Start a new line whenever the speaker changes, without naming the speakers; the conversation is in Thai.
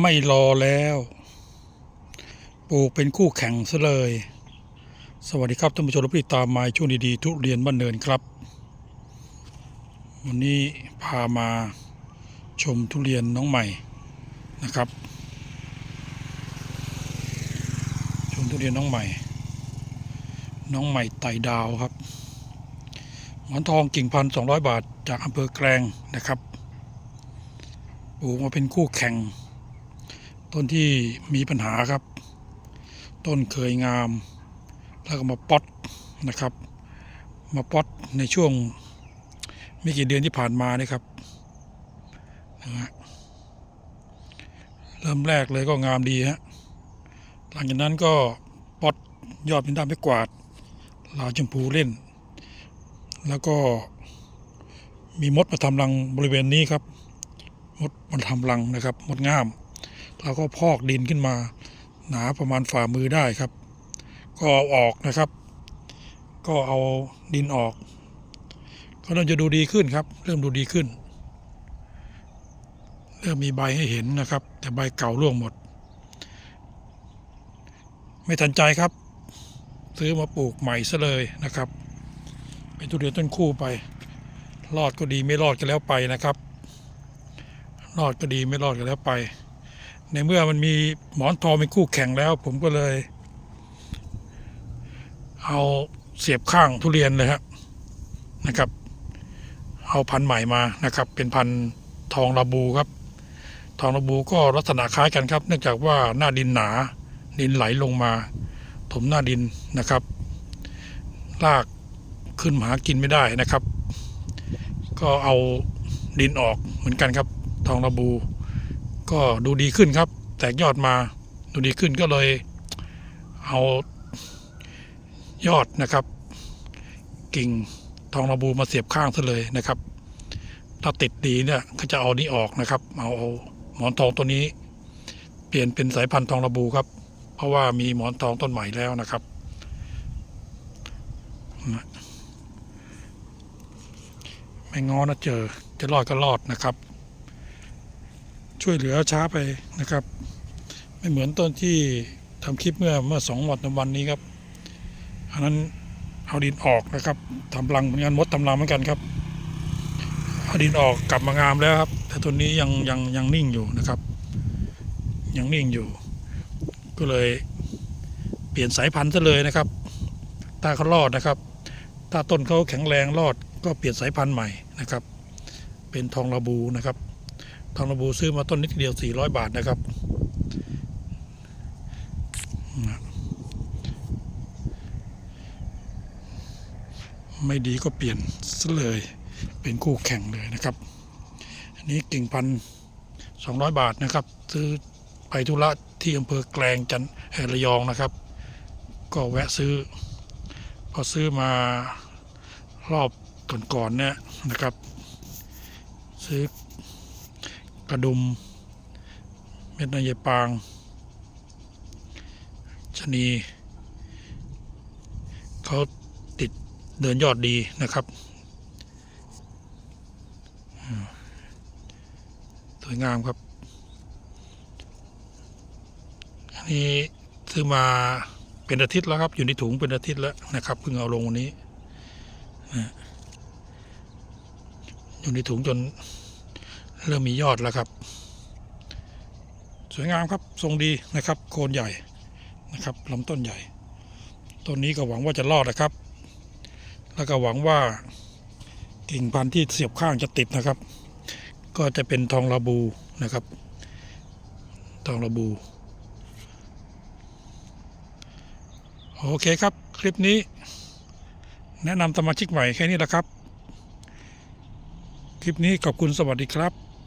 ไม่รอแล้ว ปลูกเป็นคู่แข่งซะเลย สวัสดีครับท่านผู้ชมที่ตามมาช่วงดีๆทุเรียนบ้านเนินครับ วันนี้พามาชมทุเรียนน้องใหม่นะครับ ชมทุเรียนน้องใหม่ น้องใหม่ไต่ดาวครับ หมอนทองกิ่งพันสองร้อยบาทจากอำเภอแกลงนะครับ ปลูกมาเป็นคู่แข่ง ต้นที่มีปัญหาครับ ต้นเคยงาม แล้วก็มาป๊อตนะครับ มาป๊อตในช่วงไม่กี่เดือนที่ผ่านมานี่ครับนะฮะเริ่มแรกเลยก็งามดีฮะหลังจากนั้นก็ป๊อตยอดเป็นด้ามไม่กวาดลาชมพูเล่น แล้วก็มีมดมาทำรังบริเวณนี้ครับ มดมันทำรังนะครับ มดง่าม แล้วก็พอกดินขึ้นมา หนาประมาณฝ่ามือได้ครับ ก็เอาออกนะครับ ก็เอาดินออก ก็เริ่มจะดูดีขึ้นครับ เริ่มดูดีขึ้น เริ่มมีใบให้เห็นนะครับ แต่ใบเก่าร่วงหมด ไม่ทันใจครับ ซื้อมาปลูกใหม่ซะเลยนะครับเป็นทุเรียนต้นคู่ไป รอดก็ดีไม่รอดก็แล้วไปนะครับ รอดก็ดีไม่รอดก็แล้วไป ในเมื่อมันมีหมอนทองเป็นคู่แข่งแล้ว ผมก็เลย เอาเสียบข้างทุเรียนเลยครับนะครับ เอาพันธุ์ใหม่มานะครับ เป็นพันธุ์ทองระบูครับ ทองระบูก็ลักษณะคล้ายกันครับ เนื่องจากว่าหน้าดินหนาดินไหลลงมา ถมหน้าดินนะครับรากขึ้นมาหากินไม่ได้นะครับ ก็เอาดินออกเหมือนกันครับ ทองระบู ก็ดูดีขึ้นครับ แตกยอดมาดูดีขึ้นก็เลยเอายอดนะครับ กิ่งทองระบูมาเสียบข้างซะเลยนะครับถ้าติดดีเนี่ยก็จะเอานี้ออกนะครับ เอาเอาหมอนทองตัวนี้ เปลี่ยนเป็นสายพันธุ์ทองระบูครับ เพราะว่ามีหมอนทองต้นใหม่แล้วนะครับไม่งอนะเจอจะรอดก็รอดนะครับ ช่วยเหลือช้าไปนะครับ ไม่เหมือนต้นที่ทำคลิปเมื่อเมื่อสองวันวันนี้ครับอันนั้นเอาดินออกนะครับทำรังเหมือนกันมดทำรังเหมือนกันครับเอาดินออกกลับมางามแล้วครับ แต่ต้นนี้ยังยังยังนิ่งอยู่นะครับ ยังนิ่งอยู่ ก็เลยเปลี่ยนสายพันธุ์ซะเลยนะครับถ้าเขารอดนะครับถ้าต้นเขาแข็งแรงรอดก็เปลี่ยนสายพันธุ์ใหม่นะครับ เป็นทองระบูนะครับ ทองระบูซื้อมาต้นนิดเดียว 400 บาทนะครับ ไม่ดีก็เปลี่ยนซะเลยเป็นคู่แข่งเลยนะครับ อันนี้กิ่งพันสองร้อยบาทนะครับ ซื้อไปธุระที่อำเภอแกลงจันทร์ระยองนะครับ ก็แวะซื้อ พอซื้อมารอบก่อนๆเนี่ยนะครับ ซื้อ กระดุม เม็ดนายปางชะนีเขาติดเดินยอดดีนะครับ สวยงามครับ อันนี้ซื้อมาเป็นอาทิตย์แล้วครับ อยู่ในถุงเป็นอาทิตย์แล้วนะครับเพิ่งเอาลงวันนี้ อยู่ในถุงจน เริ่มมียอดแล้วครับ สวยงามครับทรงดีนะครับ โคนใหญ่นะครับลำต้นใหญ่ต้นนี้ก็หวังว่าจะรอดนะครับ แล้วก็หวังว่ากิ่งพันธุ์ที่เสียบข้างจะติดนะครับ ก็จะเป็นทองระบูนะครับ ทองระบู โอเคครับ คลิปนี้ แนะนำสมาชิกใหม่แค่นี้แหละครับ คลิปนี้ขอบคุณสวัสดีครับ